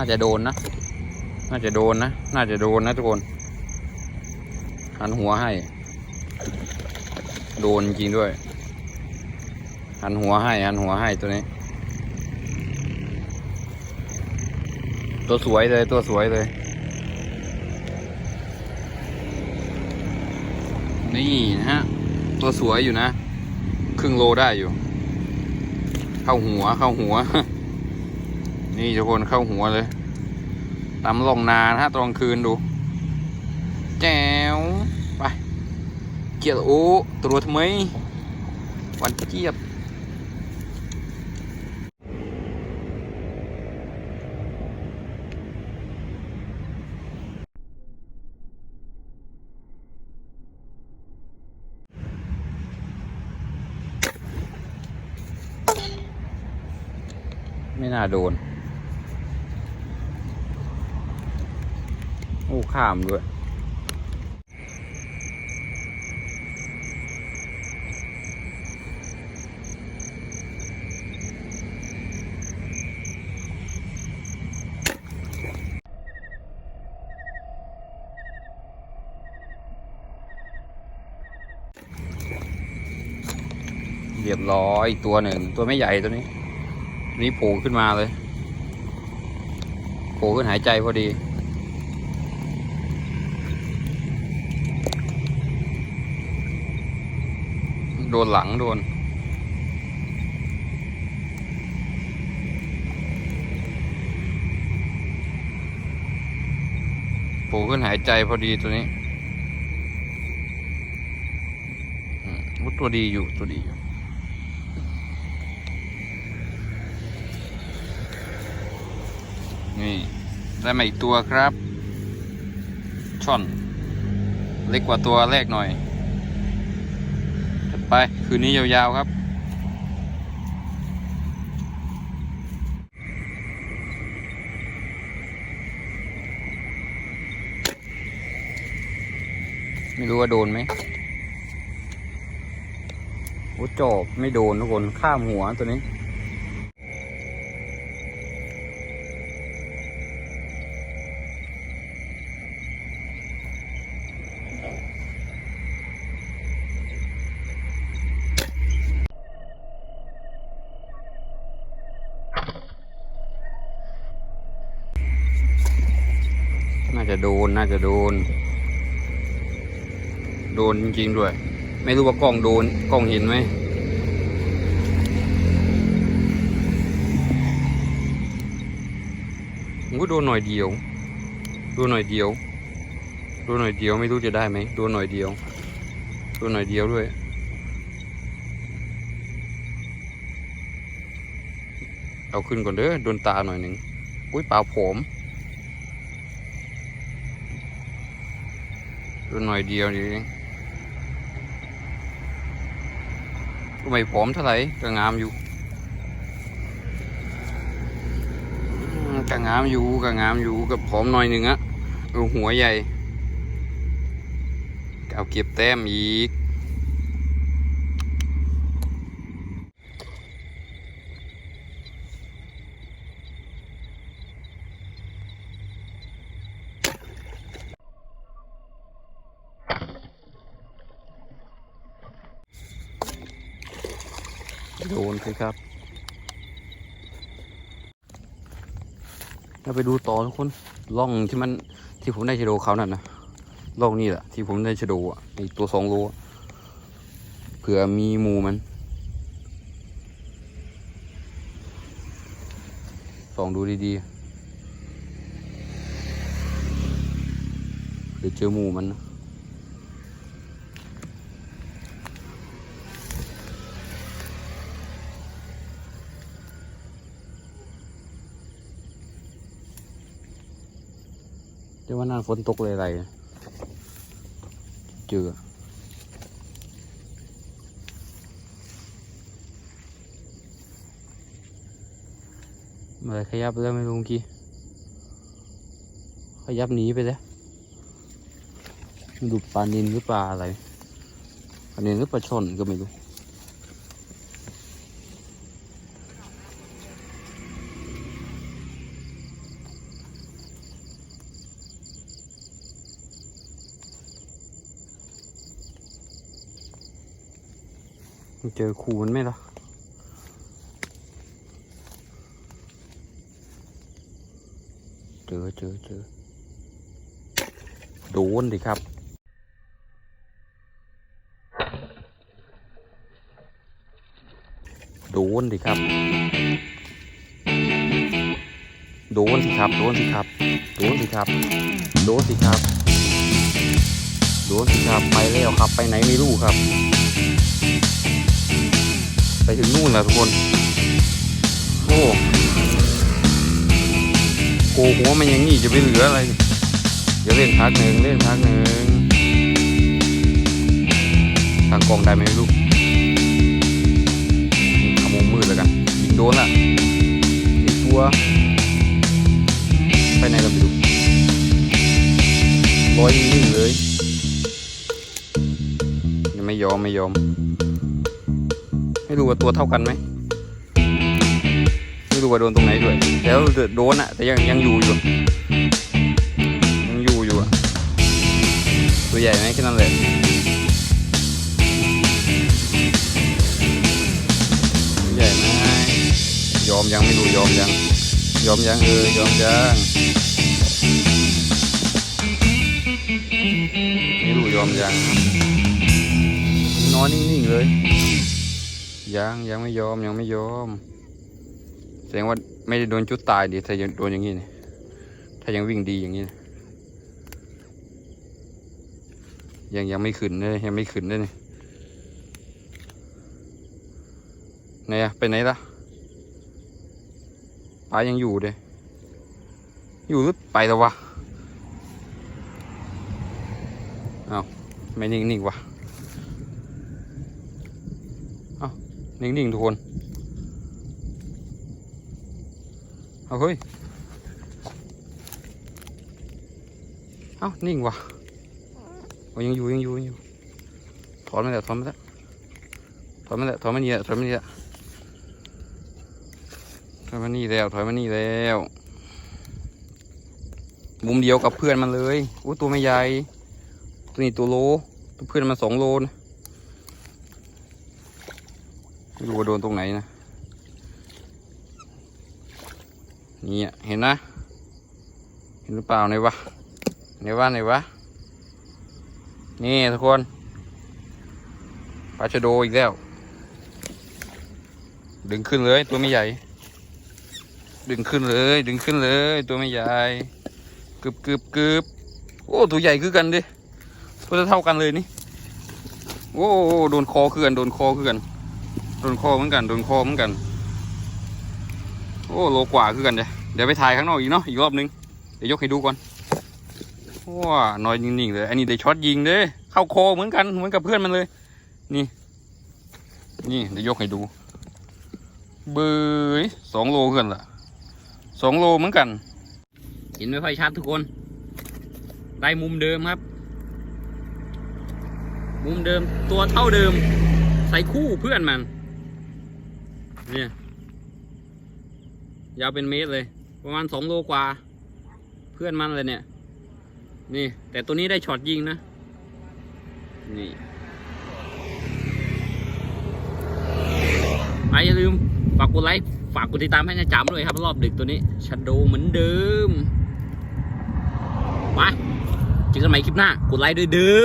น่าจะโดนนะ น่าจะโดนนะ น่าจะโดนนะทุกคน หันหัวให้ โดนจริงด้วย หันหัวให้ หันหัวให้ตัวนี้ ตัวสวยเลย ตัวสวยเลย นี่นะฮะ ตัวสวยอยู่นะ ครึ่งโลได้อยู่ เข้าหัว เข้าหัว นี่ทุกคนเข้าหัวเลยตามลงนานะฮะตอนคืนดู แจ๋วไป เกียร์โอ้ตัวทำไมวันเจี๊ยบไม่น่าโดน โอ้ข้ามด้วยเรียบร้อยตัวหนึ่ง ตัวไม่ใหญ่ตัวนี้ นี่โผล่ขึ้นมาเลย โผล่ขึ้นหายใจพอดี โดนหลังโดนโผล่ขึ้นหายใจพอดีตัวนี้อืมอุ๊ยตัวดีอยู่ตัวดีอยู่นี่ ได้มาอีกตัวครับ ช่อน เล็กกว่าตัวแรกหน่อย ไป คืนนี้ยาวๆครับ ไม่รู้ว่าโดนไหมโอ้จอบไม่โดนทุกคน ข้ามหัวตัวนี้ น่าจะโดน น่าจะโดน โดนจริงๆด้วย ไม่รู้ว่ากล้องโดน กล้องเห็นไหม ผมก็โดนหน่อยเดียว โดนหน่อยเดียว โดนหน่อยเดียว ไม่รู้จะได้ไหม โดนหน่อยเดียว โดนหน่อยเดียวด้วย เอาขึ้นก่อนเด้อ โดนตาหน่อยหนึ่ง อุ้ยเปล่าผม ตัวหน่อยเดียวนี่เองก็ไม่ผอมเท่าไหร่ก็งามอยู่ก็งามอยู่ก็งามอยู่ก็ผอมหน่อยหนึ่งอะเอาหัวใหญ่ก็เอาเก็บแต้มอีก สิครับเราไปดูต่อทุกคนล่องที่มันที่ผมได้ชโดเขานั่นนะล่องนี่แหละที่ผมได้ชโดอะไอตัวสองโลเผื่อมีหมูมันส่องดูดีๆเดี๋ยวเจอหมูมันนะ เดี๋ยววันนั้นฝนตกเลยอะไรเจออะไรขยับไปแล้วไม่รู้เมื่อกี้ขยับหนีไปแล้วดูปลานินหรือปลาอะไรปลานินหรือปลาชนก็ไม่รู้ เจอขูมันไหมล่ะเจอเจอเจอโดนดิครับโดนดิครับ โดนสิครับ โดนสิครับ โดนสิครับ โดนสิครับ โดนสิครับ ไปแล้วครับ ไปไหนไม่รู้ครับ ไปถึงนู่นแล้วทุกคน โอ้โกหัวมันอย่างนี้จะไปเหลืออะไรเดี๋ยวเล่นพักหนึ่งเล่นพักหนึ่งทางกองได้ไหมไม่รู้ขโมงมืดแล้วกันยิงโดนละอีกตัวไปไหนเราไปดูลอยนิ่งเลยยังไม่ยอม ไม่ยอม ไม่รู้ว่าตัวเท่ากันไหมไม่รู้ว่าโดนตรงไหนด้วย แล้วโดนอะแต่ยังยังอยู่อยู่ยังอยู่อยู่อะตัวใหญ่ไหมแค่นั้นเลยใหญ่ไหมยอมยังไม่รู้ยอมยังยอมยังเออยอมยังไม่รู้ยอมยังนอนนิ่งๆเลย ยังยังไม่ยอมยังไม่ยอม แสดงว่าไม่ได้โดนจุดตายดิถ้ายังโดนอย่างนี้เนี่ยถ้ายังวิ่งดีอย่างนี้นยังยังไม่ขึ้นเลยยังไม่ขึ้นเลยนี่ไหนอะไปไหนละปลายังอยู่เลยอยู่หรือไปแล้ววะเอาไม่นิ่งๆวะเอา นิ่งๆทุกคน เอาเฮ้ย เอานิ่งว่ะยังอยู่ยังอยู่ยังอยู่ ถอนมาแล้วถอนมาแล้วถอนมาแล้วถอนมานี่แล้วถอนมานี่แล้วถอนมานี่แล้วถอนมานี่แล้วมุมเดียวกับเพื่อนมันเลยโอ้ตัวไม่ใหญ่ ตัวนี้ตัวโล ตัวเพื่อนมันสองโลนะ ไม่รู้ว่าโดนตรงไหนนะ นี่อะเห็นนะ เห็นหรือเปล่าไหนวะไหนวะไหนวะ นี่ทุกคนปลาชะโดอีกแล้ว ดึงขึ้นเลยตัวไม่ใหญ่ ดึงขึ้นเลย ดึงขึ้นเลย ตัวไม่ใหญ่กึบกึบกึบโอ้ตัวใหญ่คือกันดิตัวเท่ากันเลยนี่ โอ้โดนคอคือกันโดนคอคือกัน โดนคอเหมือนกันโดนคอเหมือนกัน โอ้โลกว่าคือกันเดี๋ยวเดี๋ยวไปถ่ายข้างนอกอีกเนาะอีกรอบนึงเดี๋ยวยกให้ดูก่อนว้าน้อยนิ่งๆเลยอันนี้ได้ช็อตยิงเด้เข้าโคเหมือนกันเหมือนกับเพื่อนมันเลย นี่ นี่เดี๋ยวยกให้ดู เบยสองโลเพื่อนละสองโลเหมือนกัน เห็นไม่ค่อยชัดทุกคน ได้มุมเดิมครับ มุมเดิมตัวเท่าเดิม ใส่คู่เพื่อนมัน เนี่ย ยาวเป็นเมตรเลย ประมาณสองโลกว่า เพื่อนมันเลยเนี่ย นี่ แต่ตัวนี้ได้ช็อตยิงนะ นี่ไปอย่าลืม ฝากกดไลค์ ฝากกดติดตามให้นะจามด้วยครับ รอบดึกตัวนี้ชันโดเหมือนเดิม ไป เจอกันใหม่คลิปหน้า กดไลค์ด้วยเด้อ